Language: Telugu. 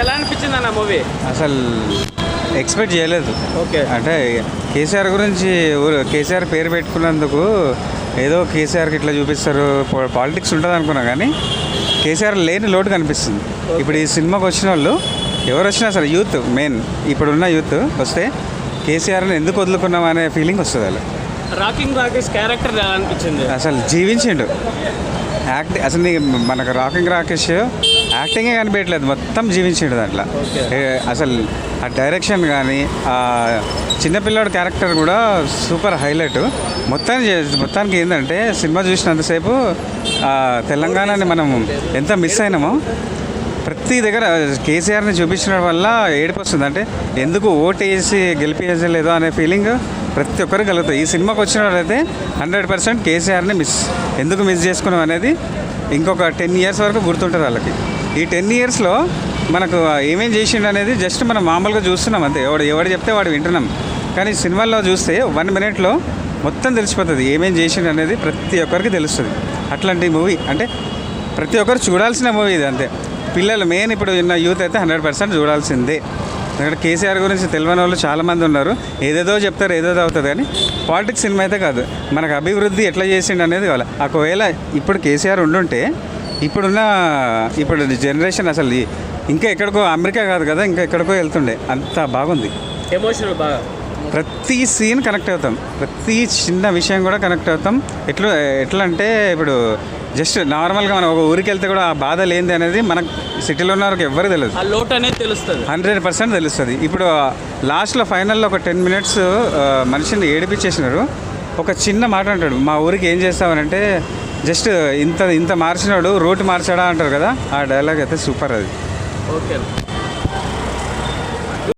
ఎలా అనిపించింది అన్న మూవీ అసలు ఎక్స్పెక్ట్ చేయలేదు. ఓకే అంటే కేసీఆర్ గురించి ఊరు- కేసీఆర్ పేరు పెట్టుకున్నందుకు ఏదో కేసీఆర్కి ఇట్లా చూపిస్తారు. పాలిటిక్స్ ఉంటుంది అనుకున్నా కానీ కేసీఆర్ లేని లోటు కనిపిస్తుంది. ఇప్పుడు ఈ సినిమాకి వచ్చిన వాళ్ళు ఎవరు వచ్చినా సరే యూత్ మెయిన్ ఇప్పుడున్న యూత్ వస్తే కేసీఆర్ని ఎందుకు వదులుకున్నాం అనే ఫీలింగ్ వస్తుంది వాళ్ళు రాకింగ్ రాకేష్ క్యారెక్టర్ అనిపించింది? అసలు జీవించిండు. యాక్ట్ అసలు నీ మనకు రాకింగ్ రాకేష్ యాక్టింగే కనిపించట్లేదు మొత్తం జీవించిండు దాంట్లో. అసలు ఆ డైరెక్షన్ కానీ ఆ చిన్నపిల్లాడు క్యారెక్టర్ కూడా సూపర్ హైలైట్ మొత్తానికి మొత్తానికి ఏంటంటే సినిమా చూసినంతసేపు తెలంగాణని మనం ఎంత మిస్ అయినామో ప్రతి దగ్గర కేసీఆర్ని చూపించడం వల్ల ఏడుపు వస్తుంది అంటే ఎందుకు ఓటు వేసి గెలిపించలేదో అనే ఫీలింగ్ ప్రతి ఒక్కరికి కలుగుతాయి ఈ సినిమాకి వచ్చిన వాళ్ళైతే హండ్రెడ్ పర్సెంట్ కేసీఆర్ని మిస్ ఎందుకు మిస్ చేసుకున్నాం అనేది ఇంకొక టెన్ ఇయర్స్ వరకు గుర్తుంటుంది వాళ్ళకి. ఈ టెన్ ఇయర్స్లో మనకు ఏమేం చేసిండు అనేది జస్ట్ మనం మామూలుగా చూస్తున్నాం అంతే. ఎవడు ఎవడు చెప్తే వాడు వింటున్నాం. కానీ సినిమాల్లో చూస్తే వన్ మినిట్లో మొత్తం తెలిసిపోతుంది. ఏమేం చేసిండు అనేది ప్రతి ఒక్కరికి తెలుస్తుంది. అట్లాంటి మూవీ అంటే ప్రతి ఒక్కరు చూడాల్సిన మూవీ ఇది అంతే. పిల్లలు మెయిన్ ఇప్పుడు ఉన్న యూత్ అయితే హండ్రెడ్ పర్సెంట్ చూడాల్సిందే. ఎందుకంటే కేసీఆర్ గురించి తెలియని వాళ్ళు చాలామంది ఉన్నారు. ఏదేదో చెప్తారు ఏదేదో అవుతుంది కానీ పాలిటిక్స్ సినిమా అయితే కాదు. మనకు అభివృద్ధి ఎట్లా చేసిండు అనేది కావాలి. ఒకవేళ ఇప్పుడు కేసీఆర్ ఉండుంటే ఇప్పుడున్న ఇప్పుడు జనరేషన్ అసలు ఇంకా ఎక్కడికో అమెరికా కాదు కదా ఇంకా ఎక్కడికో వెళ్తుండే. అంత బాగుంది. ఎమోషనల్ బాగా. ప్రతి సీన్ కనెక్ట్ అవుతాం. ప్రతి చిన్న విషయం కూడా కనెక్ట్ అవుతాం. ఎట్లా ఎట్లా అంటే ఇప్పుడు జస్ట్ నార్మల్గా మనం ఒక ఊరికి వెళ్తే కూడా ఆ బాధ లేనిది అనేది మనకు సిటీలో ఉన్న వారికి ఎవ్వరికి తెలియదు ఆ లోటు అనేది తెలుస్తుంది. హండ్రెడ్ పర్సెంట్ తెలుస్తుంది. ఇప్పుడు లాస్ట్లో ఫైనల్లో ఒక టెన్ మినిట్స్ మనిషిని ఏడిపించేసినారు. ఒక చిన్న మాట అంటాడు మా ఊరికి ఏం చేస్తామనంటే జస్ట్ ఇంత ఇంత మార్చినాడు రూట్ మార్చాడా అంటారు కదా ఆ డైలాగ్ అయితే సూపర్ అది. ఓకే.